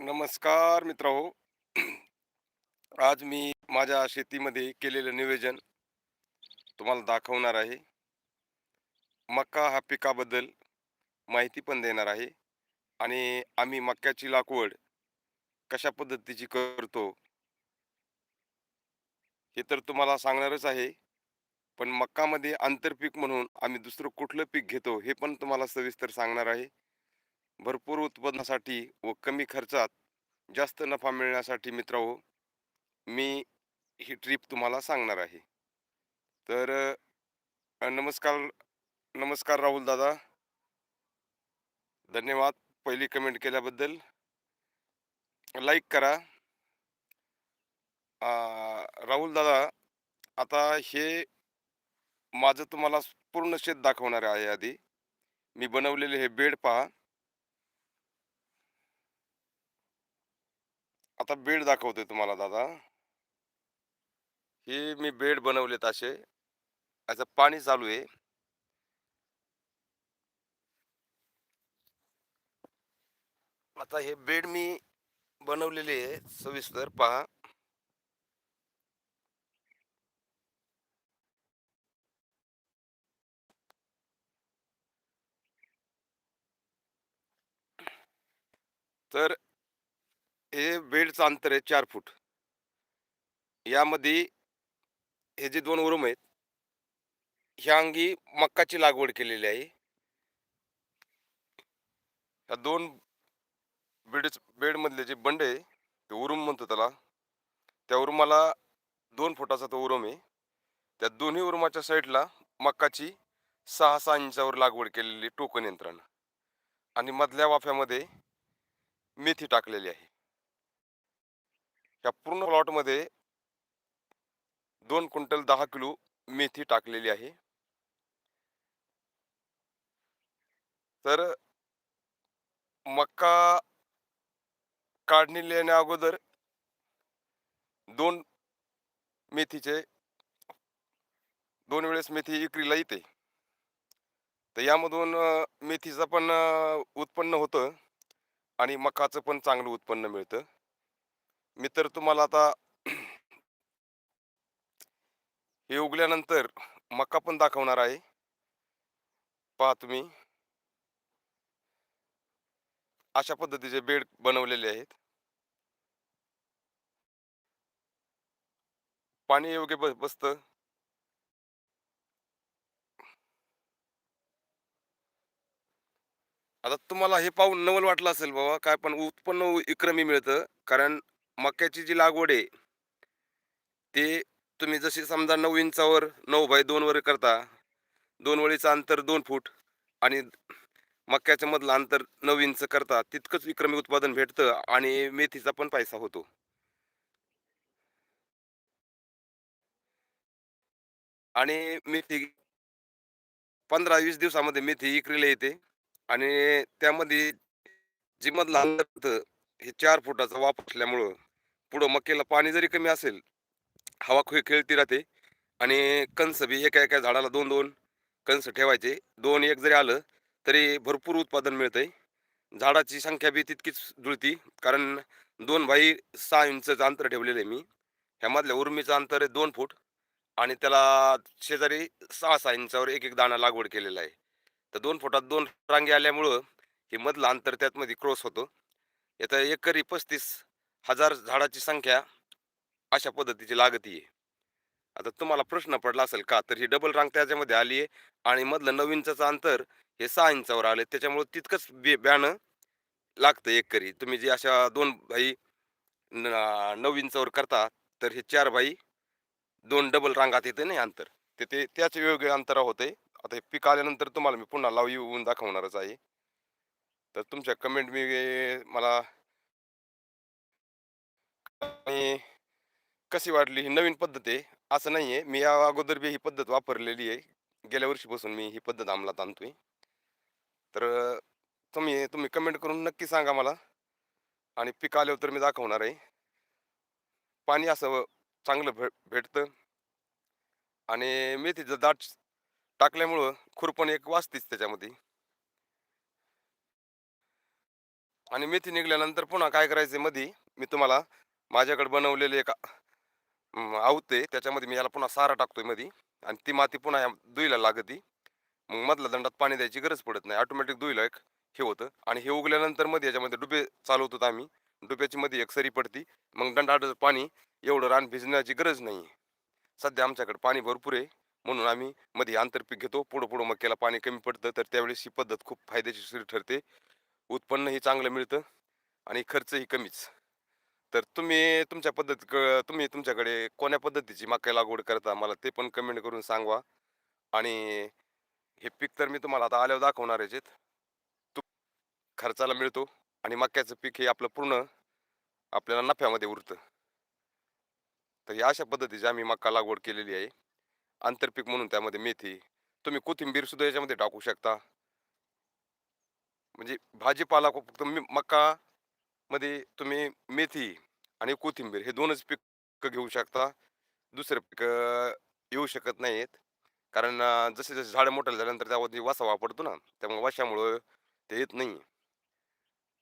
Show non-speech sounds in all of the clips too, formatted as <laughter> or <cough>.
नमस्कार मित्रांनो. <clears throat> आज मी माझ्या शेतीमध्ये केलेलं नियोजन तुम्हाला दाखवणार आहे. मका हा पिकाबद्दल माहिती पण देणार आहे. आणि आम्ही मक्याची लागवड कशा पद्धतीची करतो हे तर तुम्हाला सांगणारच आहे. पण मक्कामध्ये आंतरपीक म्हणून आम्ही दुसरं कुठलं पीक घेतो हे पण तुम्हाला सविस्तर सांगणार आहे. भरपूर उत्पन्नासाठी व कमी खर्चात जास्त नफा मिळण्यासाठी मित्रांनो मी ही ट्रिप तुम्हाला सांगणार आहे. तर नमस्कार नमस्कार राहुल दादा. धन्यवाद पहिली कमेंट केल्याबद्दल. लाईक करा. राहुल दादा आता हे माझं तुम्हाला पूर्ण शेत दाखवणार आहे आधी. मी बनवलेले हे बेड पहा. आता बेड दाखवतोय तुम्हाला दादा. हे मी बेड बनवलेत असे. याचं पाणी चालू आहे. आता हे बेड मी बनवलेले आहे सविस्तर पहा. तर हे बेडचं अंतर आहे चार फूट. यामध्ये हे जे दोन उरुम आहेत ह्या अंगी मक्काची लागवड केलेली आहे. ह्या दोन बेड बेडमधले जे बंड आहे ते उरूम म्हणतो त्याला. त्या उरुमाला दोन फुटाचा तो उरूम आहे. त्या दोन्ही उरुमाच्या साईडला मक्काची सहा सहा इंचावर लागवड केलेली टोकन यंत्रणा. आणि मधल्या वाफ्यामध्ये मेथी टाकलेली आहे. या पूर्ण प्लॉटमध्ये दोन क्विंटल दहा किलो मेथी टाकलेली आहे. तर मक्का काढणी येण्या अगोदर दोन मेथीचे दोन वेळेस मेथी विक्रीला येते. तर यामधून मेथीचं पण उत्पन्न होतं आणि मकाचं पण चांगलं उत्पन्न मिळतं. मी तर तुम्हाला आता <clears throat> हे उगल्यानंतर मका पण दाखवणार आहे. पहा तुम्ही. अशा पद्धतीचे बेड बनवलेले आहेत. पाणी योग्य बस बसतं. आता तुम्हाला हे पाहून नवल वाटलं असेल बाबा काय पण उत्पन्न विक्रमी मिळतं. कारण मक्याची जी लागवड आहे ते तुम्ही जशी समजा नऊ इंचावर नऊ बाय दोन वर करता दोन वळीचं अंतर दोन फूट आणि मक्याच्या मधलं अंतर नऊ इंच करता तितकंच विक्रमी उत्पादन भेटतं आणि मेथीचा पण पैसा होतो. आणि मेथी पंधरा वीस दिवसामध्ये मेथी विक्रीला येते आणि त्यामध्ये जी मधलं अंतर हे चार फुटाचा वापर असल्यामुळं पुढं मक्याला पाणी जरी कमी असेल हवा खेळ खेळती राहते आणि कंस बी एका एका झाडाला दोन दोन कंस ठेवायचे. दोन एक जरी आलं तरी भरपूर उत्पादन मिळतंय. झाडाची संख्या बी तितकीच जुळती कारण दोन भाई सहा इंचचं अंतर ठेवलेलं आहे मी. ह्यामधल्या उर्मीचं अंतर आहे दोन फूट आणि त्याला शेजारी सहा सहा इंचावर एक एक दाणा लागवड केलेला आहे. तर दोन फुटात दोन रांगे आल्यामुळं हे मधलं अंतर त्यातमध्ये क्रॉस होतो. याचा एकरी पस्तीस हजार झाडाची संख्या अशा पद्धतीची लागती आहे. आता तुम्हाला प्रश्न पडला असेल का तर ही डबल रांग त्याच्यामध्ये आली आहे आणि मधलं नऊ इंचाचं अंतर हे सहा इंचावर आले त्याच्यामुळे तितकंच बे ब्याणं लागतं करी तुम्ही जे अशा दोन भाई न- नऊ इंचावर करता तर हे चार भाई दोन डबल रांगात येते नाही अंतर. ते ते त्याच वेगवेगळ्या अंतरा होते आता हे पीक आल्यानंतर तुम्हाला मी पुन्हा लाव येऊन दाखवणारच आहे. तर तुमच्या कमेंट मी मला आणि कशी वाढली ही नवीन पद्धत आहे असं नाही आहे. मी या अगोदर बी ही पद्धत वापरलेली आहे. गेल्या वर्षीपासून मी ही पद्धत अंमलात आणतोय. तर तुम्ही तुम्ही कमेंट करून नक्की सांगा मला. आणि पीक आल्यावर तर मी दाखवणार आहे. पाणी असं चांगलं भे भेटतं. आणि मेथीचं दाट टाकल्यामुळं खुरपण एक वाचतीच त्याच्यामध्ये. आणि मेथी निघाल्यानंतर पुन्हा काय करायचं मध्ये मी तुम्हाला माझ्याकडे बनवलेले एक आऊत आहे त्याच्यामध्ये मी याला पुन्हा सारा टाकतोय मधी. आणि ती माती पुन्हा या दुईला लागती. मग मधल्या दंडात पाणी द्यायची गरज पडत नाही. ऑटोमॅटिक दुईला एक हे होतं. आणि हे उगल्यानंतरमध्ये याच्यामध्ये डुबे चालवतो आम्ही. डुब्याची मध्ये एक सरी पडती. मग दंडात पाणी एवढं रान भिजण्याची गरज नाही सध्या आमच्याकडे पाणी भरपूर आहे. म्हणून आम्ही मध्ये आंतरपीक घेतो. पुढं पुढं मक्याला पाणी कमी पडतं. तर त्यावेळेस ही पद्धत खूप फायदेशीर ठरते. उत्पन्नही चांगलं मिळतं. आणि खर्चही कमीच. तर तुम्ही तुमच्या पद्धत तुम्ही तुमच्याकडे कोण्या पद्धतीची मका लागवड करता मला ते पण कमेंट करून सांगवा. आणि हे पीक तर मी तुम्हाला आता आल्यावर दाखवणार आहे तू खर्चाला मिळतो आणि मक्याचं पीक हे आपलं पूर्ण आपल्याला नफ्यामध्ये उरतं. तर या अशा पद्धतीची आम्ही मका लागवड केलेली आहे. आंतरपीक म्हणून त्यामध्ये मेथी तुम्ही कोथिंबीर सुद्धा याच्यामध्ये टाकू शकता. म्हणजे भाजीपाला फक्त मका मध्ये तुम्ही मेथी आणि कोथिंबीर हे दोनच पिकं घेऊ शकता. दुसरे पिकं येऊ शकत नाहीत. कारण जसे जसे झाडं मोठं झाल्यानंतर त्यामध्ये वासा वापरतो ना त्यामुळे वाशामुळं ते येत नाही.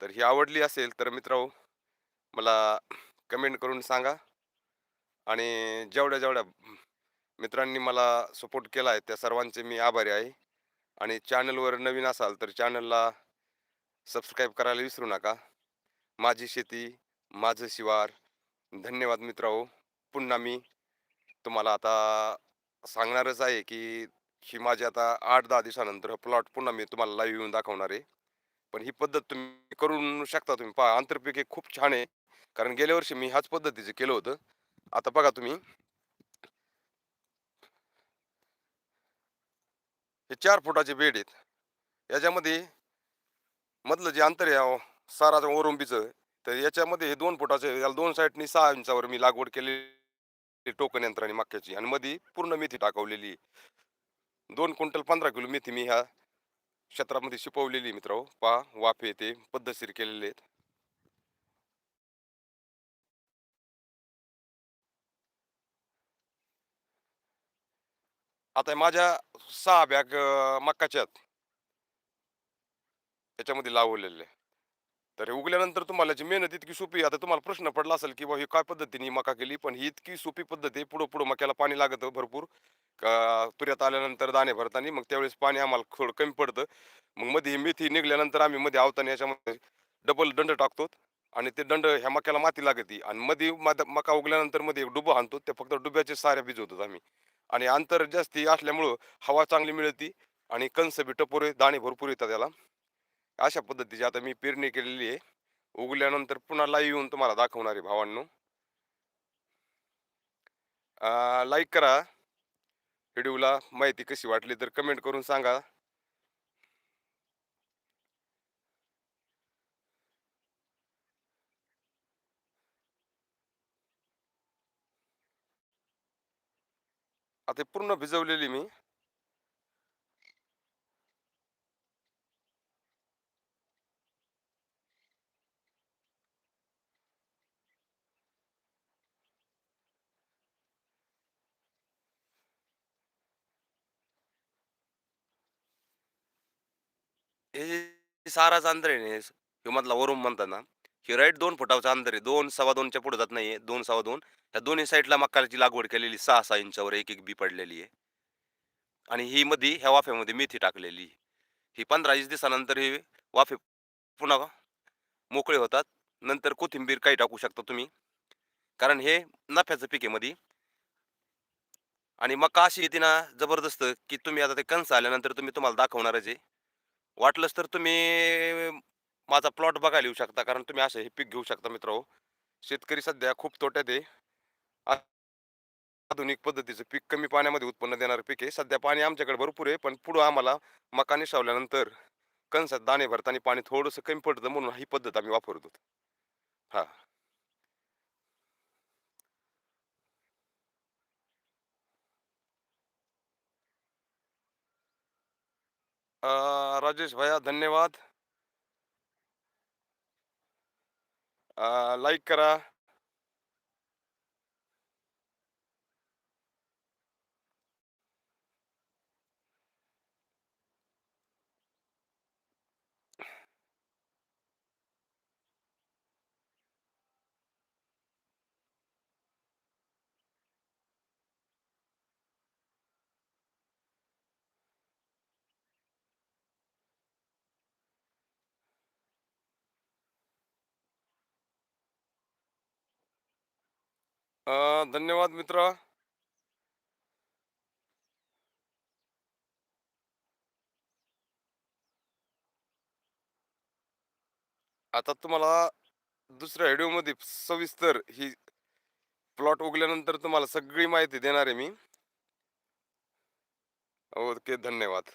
तर ही आवडली असेल तर मित्र मला कमेंट करून सांगा. आणि जेवढ्या जेवढ्या मित्रांनी मला सपोर्ट केला आहे त्या सर्वांचे मी आभारी आहे. आणि चॅनलवर नवीन असाल तर चॅनलला सबस्क्राईब करायला विसरू नका. माझी शेती माझं शिवार. धन्यवाद मित्रांनो. पुन्हा मी तुम्हाला आता सांगणारच आहे की ही माझी आता आठ दहा दिवसानंतर प्लॉट पुन्हा मी तुम्हाला लाईव्ह येऊन दाखवणार आहे. पण ही पद्धत तुम्ही करून शकता तुम्ही. पहा आंतरपीक हे खूप छान आहे. कारण गेल्या वर्षी मी ह्याच पद्धतीचं केलं होतं. आता बघा तुम्ही. हे चार फुटाचे बेड आहेत. याच्यामध्ये मधलं जे अंतर आहे अहो, साराचं ओरंबीचं तर याच्यामध्ये हे दोन फुटाचे याला दोन साईडनी सहा इंचावर मी लागवड केलेली टोकन यंत्राने मक्याची आणि मध्ये पूर्ण मेथी टाकवलेली. दोन क्विंटल पंधरा किलो मेथी मी ह्या क्षेत्रामध्ये शिपवलेली मित्र पहा वाफे ते पद्धतशीर केलेले आहेत. आता माझ्या सहा बॅग मक्काच्या आहेत याच्यामध्ये लावलेले. तर हे उगल्यानंतर तुम्हाला जी मेहनत इतकी सोपी आहे. आता तुम्हाला प्रश्न पडला असेल की बा ही काय पद्धतीने मका केली पण ही इतकी सोपी पद्धत आहे पुढं पुढं मक्याला पाणी लागतं भरपूर. का तुऱ्यात आल्यानंतर दाणे भरताना मग त्यावेळेस पाणी आम्हाला थोडं कमी पडतं. मग मध्ये मेथी निघल्यानंतर आम्ही मध्ये आवताना याच्यामध्ये डबल दंड टाकतो आणि ते दंड ह्या मक्याला माती लागते. आणि मध्ये मका उगल्यानंतरमध्ये एक डुबं आणतो ते फक्त डुब्याचे साऱ्या भिजवतो आम्ही. आणि अंतर जास्ती असल्यामुळं हवा चांगली मिळते आणि कंस बी टपोरे दाणे भरपूर येतात त्याला अशा पद्धतीची आता मी पेरणी केलेली आहे. उगल्यानंतर पुन्हा लाईव्ह येऊन तुम्हाला दाखवणार आहे भावांनो. लाईक करा. व्हिडिओला माहिती कशी वाटली तर कमेंट करून सांगा. आता पूर्ण भिजवलेली मी. हे साराच अंतर आहे ना, मधला वरून म्हणतात ना हे राईट दोन फुटाचं अंतर आहे. दोन सव्वा दोनच्या पुढे जात नाहीये. दोन सव्वा दोन. ह्या दोन्ही साईडला मकाची लागवड केलेली सहा सहा इंचावर एक एक बी पडलेली आहे. आणि ही मध्ये ह्या वाफ्यामध्ये मेथी टाकलेली ही पंधरा वीस दिवसानंतर हे वाफे पुन्हा मोकळे होतात. नंतर कोथिंबीर काही टाकू शकता तुम्ही. कारण हे नफ्याचं पीक आहे मध्ये आणि मका अशी येते ना जबरदस्त की तुम्ही आता ते कंस आल्यानंतर तुम्ही तुम्हाला दाखवणारच आहे. वाटलंच तर तुम्ही माझा प्लॉट बघायला येऊ शकता कारण तुम्ही असं हे पीक घेऊ शकता मित्र हो. शेतकरी सध्या खूप तोट्यात आहे. आधुनिक पद्धतीचं पीक कमी पाण्यामध्ये उत्पन्न देणारं पीक आहे. सध्या पाणी आमच्याकडे भरपूर आहे पण पुढं आम्हाला मका निसावल्यानंतर कणसात दाणे भरताना पाणी थोडंसं कमी पडतं म्हणून ही पद्धत आम्ही वापरतो. हां. राजेश भैया धन्यवाद। लाईक करा। धन्यवाद मित्र. आता तुम्हाला दुसऱ्या व्हिडिओमध्ये सविस्तर ही प्लॉट उगल्यानंतर तुम्हाला सगळी माहिती देणार आहे मी. ओके धन्यवाद.